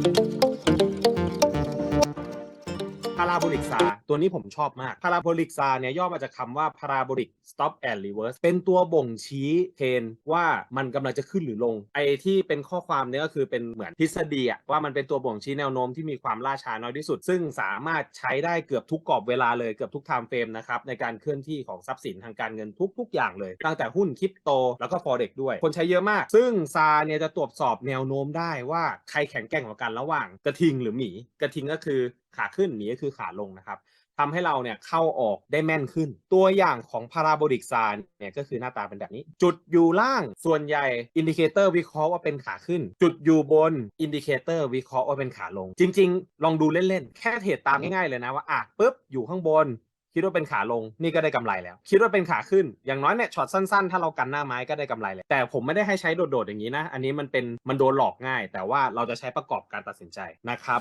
Thank you. พาราโบลิกซาตัวนี้ผมชอบมากพาราโบลิกซาเนี่ยย่อมาจากคำว่า parabolic stop and reverse เป็นตัวบ่งชี้เทนว่ามันกำลังจะขึ้นหรือลง ไอ้ที่เป็นข้อความเนี่ยก็คือเป็นเหมือนทฤษฎีอะว่ามันเป็นตัวบ่งชี้แนวโน้มที่มีความล่าช้าน้อยที่สุด ซึ่งสามารถใช้ได้เกือบทุกกรอบเวลาเลยเกือบทุก time frame นะครับในการเคลื่อนที่ของทรัพย์สินทางการเงินทุก ๆ อย่างเลย ตั้งแต่หุ้นคริปโตแล้วก็ forex ด้วย คนใช้เยอะมาก ซึ่งซาเนี่ยจะตรวจสอบแนวโน้มได้ว่าใครแข็งแกร่งกว่ากันระหว่างกระทิงหรือหมี กระทิงก็คือขาขึ้นหมีก็คือขาลงนะครับทำให้เราเนี่ยเข้าออกได้แม่นขึ้น ตัวอย่างของพาราโบลิกซานเนี่ยก็คือหน้าตาเป็นแบบนี้ จุดอยู่ล่างส่วนใหญ่อินดิเคเตอร์วิเคราะห์ว่าเป็นขาขึ้น จุดอยู่บนอินดิเคเตอร์วิเคราะห์ว่าเป็นขาลง จริง ๆ ลองดูเล่นๆ แค่เทรดตามง่ายๆเลยนะว่าอะปุ๊บอยู่ข้างบนคิดว่าเป็นขาลงนี่ก็ได้กำไรแล้ว คิดว่าเป็นขาขึ้น อย่างน้อยเนี่ยช็อตสั้นๆ ถ้าเรากันหน้าไม้ก็ได้กำไรเลยแต่ผมไม่ได้ให้ใช้โดดๆอย่างนี้นะ อันนี้มันเป็นมันโดนหลอกง่าย แต่ว่าเราจะใช้ประกอบการตัดสินใจนะครับ